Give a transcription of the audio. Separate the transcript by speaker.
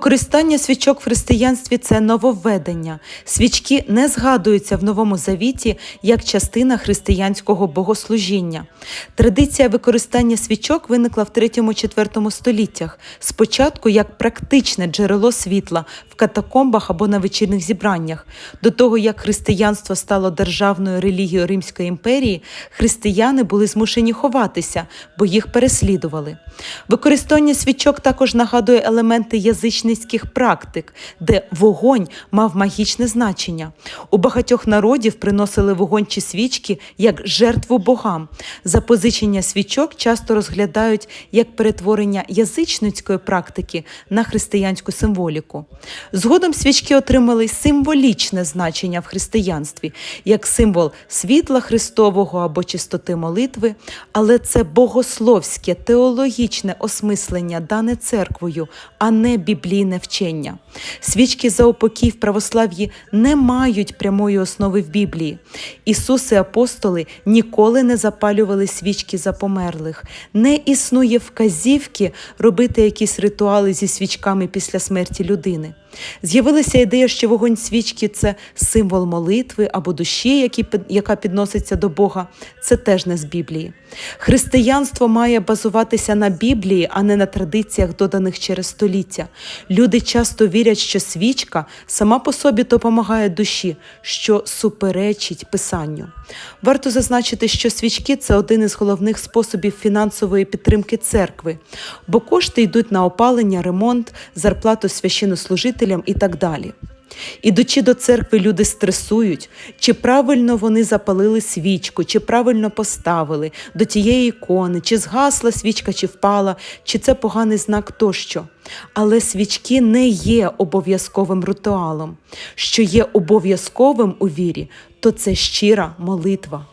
Speaker 1: Використання свічок в християнстві це нововведення. Свічки не згадуються в Новому Завіті як частина християнського богослужіння. Традиція використання свічок виникла в 3-4 століттях, спочатку як практичне джерело світла в катакомбах або на вечірних зібраннях. До того як християнство стало державною релігією Римської імперії, християни були змушені ховатися, бо їх переслідували. Використання свічок також нагадує елементи язичницьких практик, де вогонь мав магічне значення. У багатьох народів приносили вогонь чи свічки як жертву богам. Запозичення свічок часто розглядають як перетворення язичницької практики на християнську символіку. Згодом свічки отримали символічне значення в християнстві, як символ світла Христового або чистоти молитви, але це богословське, теологічне осмислення, дане церквою, а не біблійне вчення. Свічки за упокій в православ'ї не мають прямої основи в Біблії. Ісус і апостоли ніколи не запалювали свічки за померлих. Не існує вказівки робити якісь ритуали зі свічками після смерті людини. З'явилася ідея, що вогонь свічки це символ молитви або душі, яка підноситься до Бога. Це теж не з Біблії. Християнство має базуватися на Біблії, а не на традиціях, доданих через століття. Люди часто вірять, що свічка сама по собі допомагає душі, що суперечить писанню. Варто зазначити, що свічки це один із головних способів фінансової підтримки церкви, бо кошти йдуть на опалення, ремонт, зарплату священнослужителям і так далі. Ідучи до церкви, люди стресують, чи правильно вони запалили свічку, чи правильно поставили до тієї ікони, чи згасла свічка, чи впала, чи це поганий знак тощо. Але свічки не є обов'язковим ритуалом. Що є обов'язковим у вірі, то це щира молитва.